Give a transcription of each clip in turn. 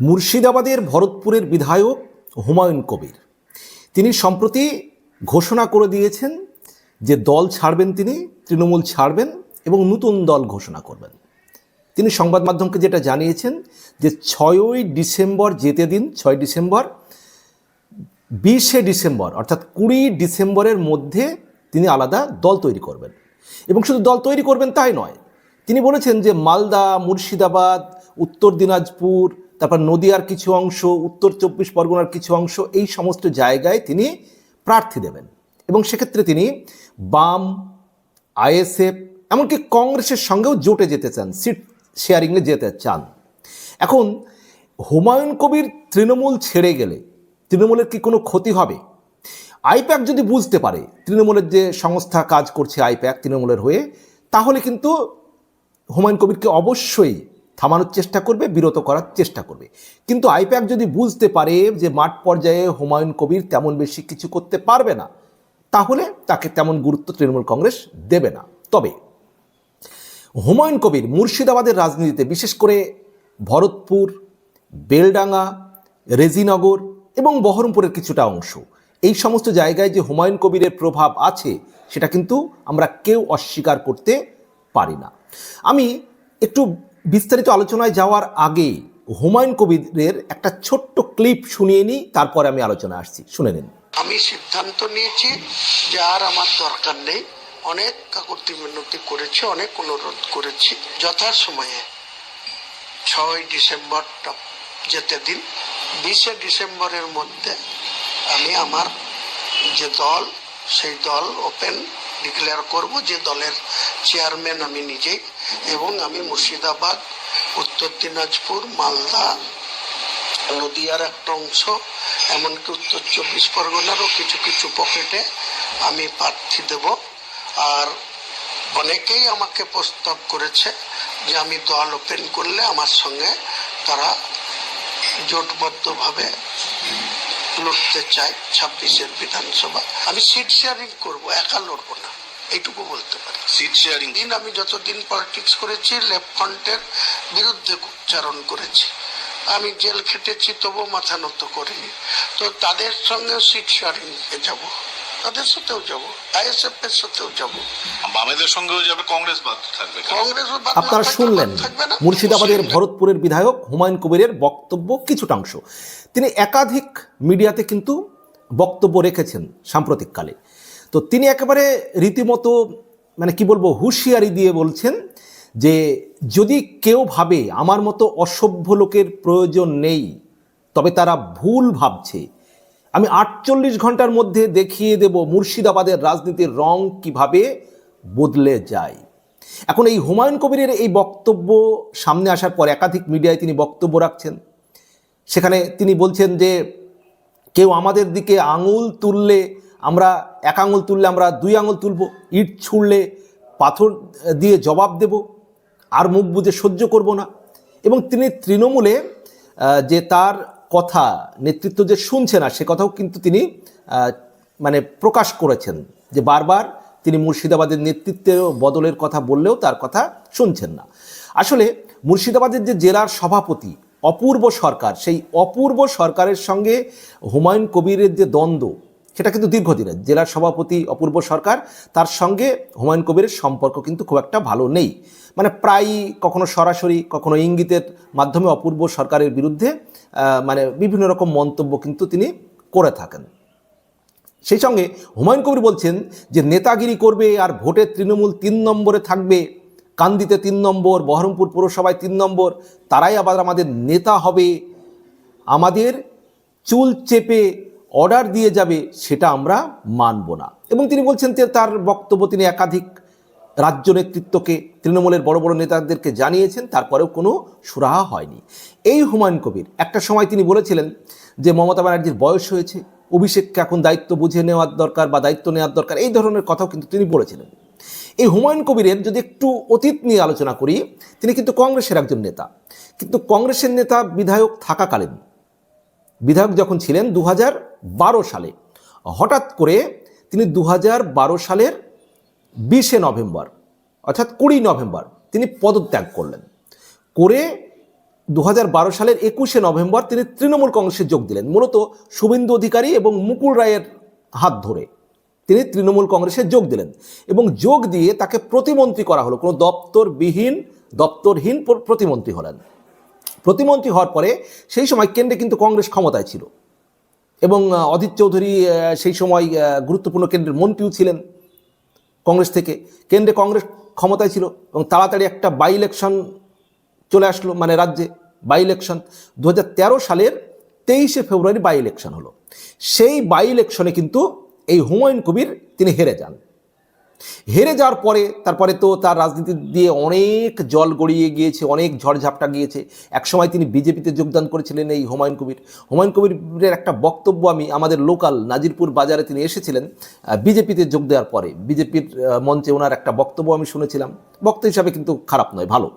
মুর্শিদাবাদের ভরতপুরের বিধায়ক হুমায়ুন কবির। তিনি সম্প্রতি ঘোষণা করে দিয়েছেন যে দল ছাড়বেন তিনি, তৃণমূল ছাড়বেন এবং নতুন দল ঘোষণা করবেন। তিনি সংবাদ মাধ্যমকে যেটা জানিয়েছেন যে ছয়ই ডিসেম্বর যেতে দিন, ছয় ডিসেম্বর, বিশে ডিসেম্বর, অর্থাৎ কুড়ি ডিসেম্বরের মধ্যে তিনি আলাদা দল তৈরি করবেন। এবং শুধু দল তৈরি করবেন তাই নয়, তিনি বলেছেন যে মালদা, মুর্শিদাবাদ, উত্তর দিনাজপুর তারপর নদিয়ার কিছু অংশ, উত্তর চব্বিশ পরগনার কিছু অংশ, এই সমস্ত জায়গায় তিনি প্রার্থী দেবেন। এবং সেক্ষেত্রে তিনি বাম আইএসএফ এমনকি কংগ্রেসের সঙ্গেও জোটে যেতে চান, সিট শেয়ারিংয়ে যেতে চান। এখন, হুমায়ুন কবির তৃণমূল ছেড়ে গেলে তৃণমূলের কি কোনো ক্ষতি হবে? আইপ্যাক যদি বুঝতে পারে, তৃণমূলের যে সংস্থা কাজ করছে আইপ্যাক, তৃণমূলের হয়ে, তাহলে কিন্তু হুমায়ুন কবিরকে অবশ্যই থামানোর চেষ্টা করবে, বিরত করার চেষ্টা করবে। কিন্তু আইপ্যাক যদি বুঝতে পারে যে মাঠ পর্যায়ে হুমায়ুন কবির তেমন বেশি কিছু করতে পারবে না, তাহলে তাকে তেমন গুরুত্ব তৃণমূল কংগ্রেস দেবে না। তবে হুমায়ুন কবির মুর্শিদাবাদের রাজনীতিতে, বিশেষ করে ভরতপুর, বেলডাঙ্গা, রেজিনগর এবং বহরমপুরের কিছুটা অংশ, এই সমস্ত জায়গায় যে হুমায়ুন কবিরের প্রভাব আছে, সেটা কিন্তু আমরা কেউ অস্বীকার করতে পারি না। আমি একটু বিস্তারিত আলোচনায় যাওয়ার আগে হুমায়ুন কবিরের একটা ছোট্ট ক্লিপ শুনিয়ে নিই, তারপরে আমি আলোচনায় আসছি। শুনে নিন। আমি সিদ্ধান্ত নিয়েছি যে আর আমার দরকার নেই। অনেক কাকুতি মিনতি করেছি, অনেক অনুরোধ করেছি। যথাসময়ে ছয় ডিসেম্বরটা যেতে দিন। বিশে ডিসেম্বরের মধ্যে আমি আমার যে দল, সেই দল ওপেন ডিক্লেয়ার করব যে দলের চেয়ারম্যান আমি নিজেই এবং আমি মুর্শিদাবাদ, উত্তর দিনাজপুর, মালদা, নদিয়ার একটা অংশ, এমনকি উত্তর চব্বিশ পরগনারও কিছু কিছু পকেটে আমি প্রার্থী দেব। আর অনেকেই আমাকে প্রস্তাব করেছে যে আমি দল ওপেন করলে আমার সঙ্গে তারা জোটবদ্ধভাবে লড়তে চাই ছাব্বিশের বিধানসভা। আমি সিট শেয়ারিং করব একা লড়বো না। এইটুকু বলতে পারি। সিট শেয়ারিং দিন আমি যতদিন পলিটিক্স করেছি লেফট ফ্রন্টের বিরুদ্ধে উচ্চারণ করেছি। আমি জেল খেটেছি তবুও মাথা নত করিনি। তো তাদের সঙ্গে সিট শেয়ারিং যাব। তাদের সাথেও যাব আইএসএফ এর সাথেও যাব। বামেদের সঙ্গেও যাবে কংগ্রেস বাদ থাকবে কংগ্রেস আপনারা শুনলেন মুর্শিদাবাদের ভরতপুরের বিধায়ক হুমায়ুন কবিরের বক্তব্য কিছুটা অংশ তিনি একাধিক মিডিয়াতে কিন্তু বক্তব্য রেখেছেন সাম্প্রতিককালে। তো তিনি একেবারে রীতিমতো মানে কি বলব হুঁশিয়ারি দিয়ে বলছেন যে যদি কেউ ভাবে আমার মতো অসভ্য লোকের প্রয়োজন নেই তবে তারা ভুল ভাবছে আমি আটচল্লিশ ঘণ্টার মধ্যে দেখিয়ে দেব মুর্শিদাবাদের রাজনীতির রং কীভাবে বদলে যায়। এখন এই হুমায়ুন কবিরের এই বক্তব্য সামনে আসার পর একাধিক মিডিয়ায় তিনি বক্তব্য রাখছেন। সেখানে তিনি বলছেন যে, কেউ আমাদের দিকে আঙুল তুললে আমরা, এক আঙুল তুললে আমরা দুই আঙুল তুলব, ইট ছুঁড়লে পাথর দিয়ে জবাব দেব, আর মুখ বুঝে সহ্য করব না। এবং তিনি তৃণমূলে যে তার কথা, নেতৃত্ব যে শুনছে না, সে কথাও কিন্তু তিনি মানে প্রকাশ করেছেন। যে বারবার তিনি মুর্শিদাবাদের নেতৃত্বে বদলের কথা বললেও তার কথা শুনছেন না। আসলে মুর্শিদাবাদের যে জেলার সভাপতি, অপূর্ব সরকার, সেই অপূর্ব সরকারের সঙ্গে হুমায়ুন কবিরের যে দ্বন্দ্ব সেটা কিন্তু দীর্ঘদিনের। জেলার সভাপতি, অপূর্ব সরকার, তার সঙ্গে হুমায়ুন কবিরের সম্পর্ক কিন্তু খুব একটা ভালো নেই। মানে প্রায়ই কখনো সরাসরি, কখনো ইঙ্গিতের মাধ্যমে অপূর্ব সরকারের বিরুদ্ধে মানে বিভিন্ন রকম মন্তব্য কিন্তু তিনি করে থাকেন। সেই সঙ্গে হুমায়ুন কবির বলছেন যে, নেতাগিরি করবে আর ভোটে তৃণমূল তিন নম্বরে থাকবে। কান্দিতে তিন নম্বর, বহরমপুর পৌরসভায় তিন নম্বর, তারাই আবার আমাদের নেতা হবে। আমাদের চুল চেপে অর্ডার দিয়ে যাবে, সেটা আমরা মানব না। এবং তিনি বলছেন যে তার বক্তব্য তিনি একাধিক রাজ্য নেতৃত্বকে, তৃণমূলের বড় বড় নেতাদেরকে জানিয়েছেন, তারপরেও কোনো সুরাহা হয়নি। এই হুমায়ুন কবির, একটা সময় তিনি বলেছিলেন যে মমতা ব্যানার্জির বয়স হয়েছে, অভিষেককে এখন দায়িত্ব বুঝে নেওয়ার দরকার বা দায়িত্ব নেওয়ার দরকার, এই ধরনের কথাও কিন্তু তিনি বলেছিলেন। এই হুমায়ুন কবিরের যদি একটু অতীত নিয়ে আলোচনা করি, তিনি কিন্তু কংগ্রেসের একজন নেতা। কিন্তু কংগ্রেসের নেতা বিধায়ক থাকাকালীন, বিধায়ক যখন ছিলেন দু হাজার সালে। হঠাৎ করে তিনি দু হাজার বারো সালের বিশে নভেম্বর, অর্থাৎ কুড়ি নভেম্বর, তিনি পদত্যাগ করলেন। করে দু হাজার বারো সালের একুশে নভেম্বর তিনি তৃণমূল কংগ্রেসে যোগ দিলেন, মূলত শুভেন্দু অধিকারী এবং মুকুল রায়ের হাত ধরে। তিনি তৃণমূল কংগ্রেসে যোগ দিলেন এবং যোগ দিয়ে তাকে প্রতিমন্ত্রী করা হলো। কোনো দপ্তরবিহীন, দপ্তরহীন প্র- প্রতিমন্ত্রী হলেন। প্রতিমন্ত্রী হওয়ার পরে সেই সময় কেন্দ্রে কিন্তু কংগ্রেস ক্ষমতায় ছিল। এবং অদিত চৌধুরী সেই সময় গুরুত্বপূর্ণ কেন্দ্রের মন্ত্রীও ছিলেন কংগ্রেস থেকে। কেন্দ্রে কংগ্রেস ক্ষমতায় ছিল এবং তাড়াতাড়ি একটা বাই ইলেকশন চলে আসলো মানে রাজ্যে বাই ইলেকশন দু হাজার তেরো সালের তেইশে ফেব্রুয়ারি বাই ইলেকশন হলো। সেই বাই ইলেকশনে কিন্তু এই হুমায়ুন কবির তিনি হেরে যান। হেরে যাওয়ার পরে, তারপরে তো তার রাজনীতি দিয়ে অনেক জল গড়িয়ে গিয়েছে, অনেক ঝড়ঝাপটা গিয়েছে। একসময় তিনি বিজেপিতে যোগদান করেছিলেন এই হুমায়ুন কবির। হুমায়ুন কবিরের একটা বক্তব্য আমি আমাদের লোকাল নাজিরপুর বাজারে তিনি এসেছিলেন বিজেপিতে যোগ দেওয়ার পরে। বিজেপির মঞ্চে ওনার একটা বক্তব্য আমি শুনেছিলাম। বক্তা হিসাবে কিন্তু খারাপ নয়, ভালো।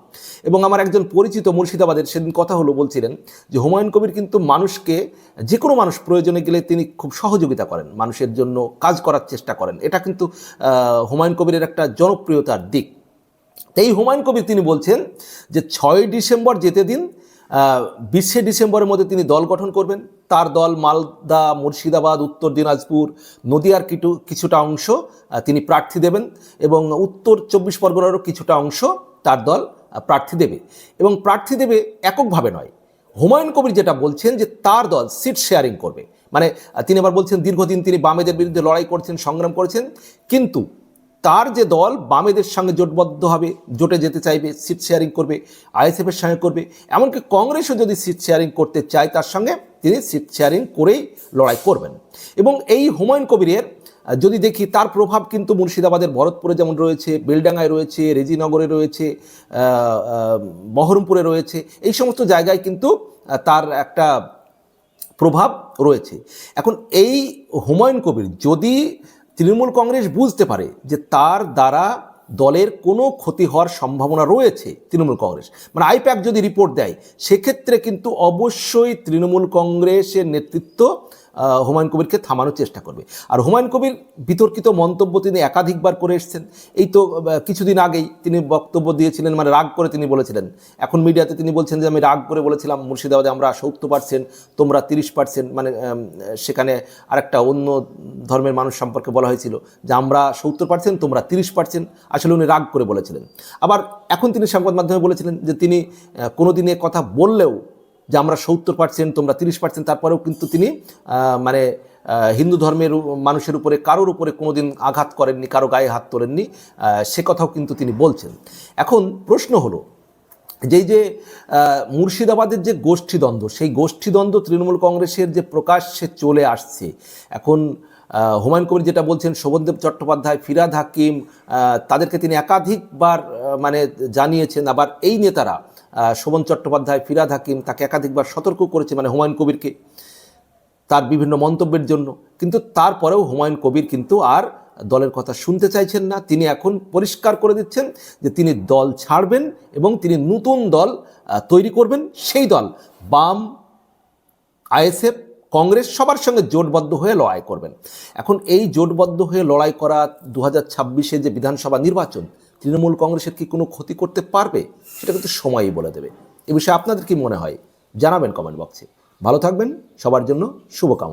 এবং আমার একজন পরিচিত মুর্শিদাবাদের সেদিন কথা হলো বলছিলেন যে, হুমায়ুন কবির কিন্তু মানুষকে, যে কোনো মানুষ প্রয়োজনে গেলে তিনি খুব সহযোগিতা করেন। মানুষের জন্য কাজ করার চেষ্টা করেন। এটা কিন্তু হুমায়ুন কবিরের একটা জনপ্রিয়তার দিক। এই হুমায়ুন কবির তিনি বলছেন যে, ছয় ডিসেম্বর যেতে দিন বিশে ডিসেম্বরের মধ্যে তিনি দল গঠন করবেন। তার দল মালদা, মুর্শিদাবাদ, উত্তর দিনাজপুর, নদিয়ার কিটু কিছুটা অংশ তিনি প্রার্থী দেবেন এবং উত্তর চব্বিশ পরগনারও কিছুটা অংশ তার দল প্রার্থী দেবে। এবং প্রার্থী দেবে এককভাবে নয়। হুমায়ুন কবির যেটা বলছেন যে, তার দল সিট শেয়ারিং করবে। মানে তিনি আবার বলছেন, দীর্ঘদিন তিনি বামেদের বিরুদ্ধে লড়াই করছেন, সংগ্রাম করেছেন। কিন্তু তার যে দল বামেদের সঙ্গে জোটবদ্ধ হবে, জোটে যেতে চাইবে সিট শেয়ারিং করবে আইএসএফের সঙ্গে করবে, এমনকি কংগ্রেসও যদি সিট শেয়ারিং করতে চায়, তার সঙ্গে তিনি সিট শেয়ারিং করেই লড়াই করবেন। এবং এই হুমায়ুন কবিরের যদি দেখি, তার প্রভাব কিন্তু মুর্শিদাবাদের ভরতপুরে যেমন রয়েছে, বেলডাঙ্গায় রয়েছে, রেজিনগরে রয়েছে বহরমপুরে রয়েছে, এই সমস্ত জায়গায় কিন্তু তার একটা প্রভাব রয়েছে। এখন এই হুমায়ুন কবির যদি তৃণমূল কংগ্রেস বুঝতে পারে যে তার দ্বারা দলের কোনো ক্ষতি হওয়ার সম্ভাবনা রয়েছে তৃণমূল কংগ্রেস। মানে আইপ্যাক যদি রিপোর্ট দেয়, সেক্ষেত্রে কিন্তু অবশ্যই তৃণমূল কংগ্রেসের নেতৃত্ব হুমায়ুন কবিরকে থামানোর চেষ্টা করবে। আর হুমায়ুন কবির বিতর্কিত মন্তব্য তিনি একাধিকবার করে এসেছেন। এই তো কিছুদিন আগেই তিনি বক্তব্য দিয়েছিলেন মানে রাগ করে তিনি বলেছিলেন। এখন মিডিয়াতে তিনি বলছেন যে আমি রাগ করে বলেছিলাম মুর্শিদাবাদে আমরা সত্তর পার্সেন্ট তোমরা তিরিশ পার্সেন্ট মানে সেখানে আরেকটা অন্য ধর্মের মানুষ সম্পর্কে বলা হয়েছিল যে আমরা সত্তর পার্সেন্ট তোমরা তিরিশ পার্সেন্ট আসলে উনি রাগ করে বলেছিলেন। আবার এখন তিনি সংবাদ মাধ্যমে বলেছিলেন যে তিনি আহ, কোনো দিনে কথা বললেও যে আমরা সত্তর পার্সেন্ট তোমরা তিরিশ পার্সেন্ট তারপরেও কিন্তু তিনি মানে হিন্দু ধর্মের মানুষের উপরে, কারোর উপরে কোনোদিন আঘাত করেননি, কারও গায়ে হাত তোলেননি সে কথাও কিন্তু তিনি বলছেন। এখন প্রশ্ন হলো, যেই যে মুর্শিদাবাদের যে গোষ্ঠীদ্বন্দ্ব, সেই গোষ্ঠীদ্বন্দ্ব তৃণমূল কংগ্রেসের যে প্রকাশ্যে চলে আসছে, এখন হুমায়ুন কবির যেটা বলছেন, শোভনদেব চট্টোপাধ্যায়, ফিরাদ হাকিম তাদেরকে তিনি একাধিকবার মানে জানিয়েছেন, আবার এই নেতারা শোভন চট্টোপাধ্যায়, ফিরাদ হাকিম তাকে একাধিকবার সতর্ক করেছে মানে হুমায়ুন কবিরকে তার বিভিন্ন মন্তব্যের জন্য। কিন্তু তারপরেও হুমায়ুন কবির কিন্তু আর দলের কথা শুনতে চাইছেন না। তিনি এখন পরিষ্কার করে দিচ্ছেন যে তিনি দল ছাড়বেন এবং তিনি নতুন দল তৈরি করবেন। সেই দল বাম, আইএসএফ, কংগ্রেস সবার সঙ্গে জোটবদ্ধ হয়ে লড়াই করবেন। এখন এই জোটবদ্ধ হয়ে লড়াই করা দু হাজার যে বিধানসভা নির্বাচন তৃণমূল কংগ্রেসের কি কোনো ক্ষতি করতে পারবে? সেটা কিন্তু সময়ই বলে দেবে। এ বিষয়ে আপনাদের কি মনে হয়? জানাবেন কমেন্ট বক্সে ভালো থাকবেন। সবার জন্য শুভকামনা।